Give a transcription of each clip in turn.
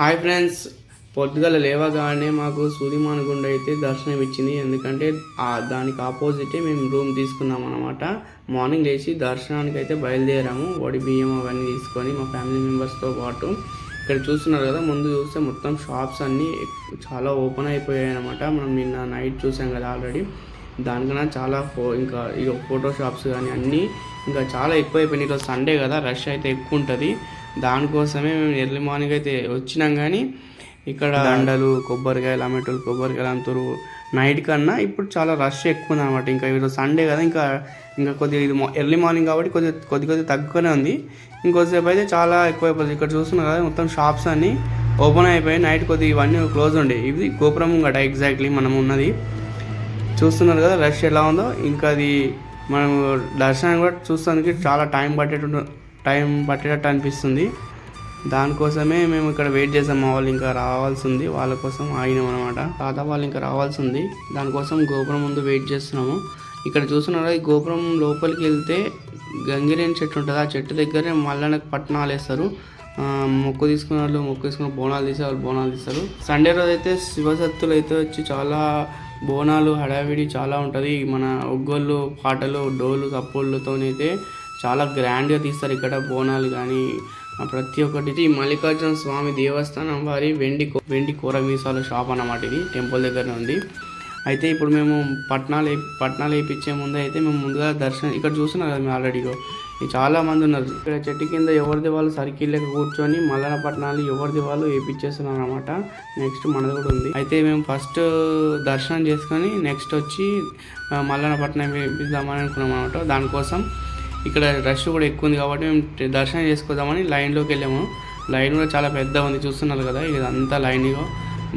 Hi friends పొద్దుగల లేవగానే మాకు సూర్యమానగుండ అయితే దర్శనం ఇచ్చింది ఎందుకంటే దానికి ఆపోజిటే మేము రూమ్ తీసుకున్నాం అనమాట మార్నింగ్ లేచి దర్శనానికి అయితే బయలుదేరాము. వడి బియ్యం అవన్నీ తీసుకొని మా ఫ్యామిలీ మెంబర్స్తో పాటు. ఇక్కడ చూస్తున్నారు కదా ముందు చూస్తే మొత్తం షాప్స్ అన్నీ చాలా ఓపెన్ అయిపోయాయి అనమాట మనం నిన్న నైట్ చూసాం కదా ఆల్రెడీ. దానికన్నా చాలా ఫో ఇంకా ఇక ఫోటో షాప్స్ కానీ అన్నీ ఇంకా చాలా ఎక్కువ అయిపోయినాయి ఇక్కడ సండే కదా రష్ అయితే ఎక్కువ ఉంటుంది దానికోసమే మేము ఎర్లీ మార్నింగ్ అయితే వచ్చినాం కానీ ఇక్కడ దండలు కొబ్బరికాయలు అమ్మేటోళ్ళు కొబ్బరికాయలు అమ్ముతారు. నైట్ కన్నా ఇప్పుడు చాలా రష్ ఎక్కువ ఉంది అనమాట ఇంకా ఈరోజు సండే కదా ఇంకా ఇంకా కొద్దిగా ఇది ఎర్లీ మార్నింగ్ కాబట్టి కొద్దిగా కొద్ది కొద్ది తక్కువనే ఉంది. ఇంకోసేపు అయితే చాలా ఎక్కువ అయిపోతుంది ఇక్కడ చూస్తున్నారు కదా మొత్తం షాప్స్ అన్నీ ఓపెన్ అయిపోయి నైట్ కొద్ది ఇవన్నీ క్లోజ్ ఉండే. ఇది గోపురం గట ఎగ్జాక్ట్లీ మనం ఉన్నది. చూస్తున్నారు కదా రష్ ఎలా ఉందో. ఇంకా అది మనం దర్శనం కూడా చూస్తానికి చాలా టైం పట్టేటట్టు టైం పట్టేటట్టు అనిపిస్తుంది. దానికోసమే మేము ఇక్కడ వెయిట్ చేసాం. మా వాళ్ళు ఇంకా రావాల్సి ఉంది వాళ్ళ కోసం ఆగినాం అనమాట తాత వాళ్ళు ఇంకా రావాల్సి ఉంది దానికోసం గోపురం ముందు వెయిట్ చేస్తున్నాము. ఇక్కడ చూస్తున్నారా? ఈ గోపురం లోపలికి వెళ్తే గంగిరేని చెట్టు ఉంటుంది. ఆ చెట్టు దగ్గరే మల్లన్న పట్టణాలు వేస్తారు. మొక్కు తీసుకున్న వాళ్ళు మొక్కు తీసుకున్న బోనాలు తీసే వాళ్ళు బోనాలు తీస్తారు. సండే రోజు అయితే శివశక్తులు అయితే వచ్చి చాలా బోనాలు హడావిడి చాలా ఉంటుంది. మన ఒగ్గోళ్ళు పాటలు డోలు సప్పుళ్ళతోనైతే చాలా గ్రాండ్గా తీస్తారు ఇక్కడ. బోనాలు కానీ ప్రతి ఒక్కటి. మల్లికార్జున స్వామి దేవస్థానం వారి వెండి వెండి కూర మీసాల షాప్ అన్నమాట ఇది టెంపుల్ దగ్గర ఉంది. అయితే ఇప్పుడు మేము పట్నాలు వేయి- పట్నాలు వేయించే ముందే అయితే మేము ముందుగా దర్శనం ఇక్కడ చూస్తున్నారు కదా మేము ఆల్రెడీగా చాలా మంది ఉన్నారు. ఇక్కడ చెట్టు కింద ఎవరిది వాళ్ళు సర్కిల్ లెక్క కూర్చొని మల్లన పట్టణాలు ఎవరిది వాళ్ళు వేయించేస్తున్నారు అనమాట నెక్స్ట్ మనది కూడా ఉంది. అయితే మేము ఫస్ట్ దర్శనం చేసుకొని నెక్స్ట్ వచ్చి మల్లన పట్టణం వేపిద్దామని అనుకున్నాం అనమాట దానికోసం ఇక్కడ రష్ కూడా ఎక్కువ ఉంది కాబట్టి మేము దర్శనం చేసుకుందామని లైన్లోకి వెళ్ళాము. లైన్ కూడా చాలా పెద్ద ఉంది చూస్తున్నారు కదా. ఇదంతా లైన్గా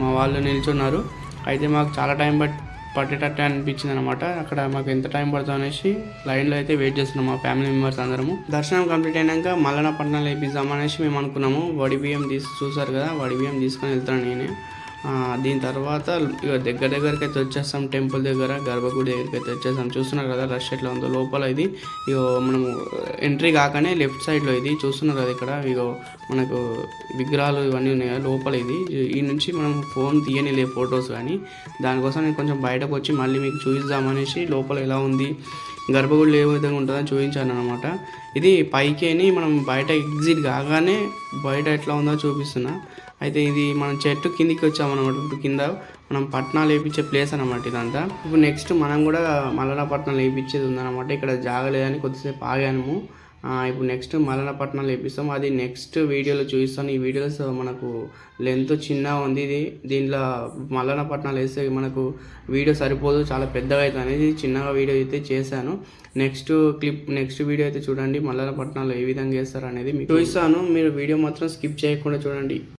మా వాళ్ళు నిల్చున్నారు. అయితే మాకు చాలా టైం పట్ పట్టేటట్టు అనిపించింది అనమాట అక్కడ మాకు ఎంత టైం పడుతుంది అనేసి లైన్లో అయితే వెయిట్ చేస్తున్నాం మా ఫ్యామిలీ మెంబర్స్ అందరము. దర్శనం కంప్లీట్ అయినాక మల్లన పట్టణాలు వేపిద్దాం అనేసి మేము అనుకున్నాము. వడి బియ్యం తీసి చూసారు కదా వడి బియ్యం తీసుకొని వెళ్తాను నేనే. దీని తర్వాత ఇక దగ్గర దగ్గరికి అయితే వచ్చేస్తాం టెంపుల్ దగ్గర గర్భగుడి దగ్గరికి అయితే వచ్చేస్తాం. చూస్తున్నారు కదా రష్ ఎట్లా ఉందో లోపల ఇది. ఇగో మనము uh, ఎంట్రీ కాకనే లెఫ్ట్ సైడ్లో ఇది. చూస్తున్నారు కదా ఇక్కడ ఇక మనకు విగ్రహాలు ఇవన్నీ ఉన్నాయి కదా లోపల ఇది. ఈ నుంచి మనం ఫోన్ తీయనిలే ఫొటోస్ కానీ. దానికోసం నేను కొంచెం బయటకు వచ్చి మళ్ళీ మీకు చూపిద్దామనేసి లోపల ఎలా ఉంది గర్భగుడిలో ఏ విధంగా ఉంటుందని చూపించాను అనమాట ఇది పైకేని మనం బయట ఎగ్జిట్ కాగానే బయట ఎట్లా ఉందో చూపిస్తున్నా. అయితే ఇది మనం చెట్టు కిందికి వచ్చామన్నమాట. ఇప్పుడు కింద మనం పట్నాలు వేయించే ప్లేస్ అనమాట ఇదంతా. ఇప్పుడు నెక్స్ట్ మనం కూడా మల్లనపట్నం వేయించేది ఉందన్నమాట. ఇక్కడ జాగలేదని కొద్దిసేపు ఆగాము. ఇప్పుడు నెక్స్ట్ మల్లనపట్నం వేపిస్తాం అది నెక్స్ట్ వీడియోలో చూపిస్తాను. ఈ వీడియోస్ మనకు లెంత్ చిన్నగా ఉంది. ఇది దీంట్లో మల్లనపట్నాలు వేస్తే మనకు వీడియో సరిపోదు. చాలా పెద్దగా అవుతుంది అనేది చిన్నగా వీడియో అయితే చేశాను. నెక్స్ట్ క్లిప్ నెక్స్ట్ వీడియో అయితే చూడండి. మలనపట్నంలో ఏ విధంగా వేస్తారు అనేది మీకు చూపిస్తాను. మీరు వీడియో మాత్రం స్కిప్ చేయకుండా చూడండి.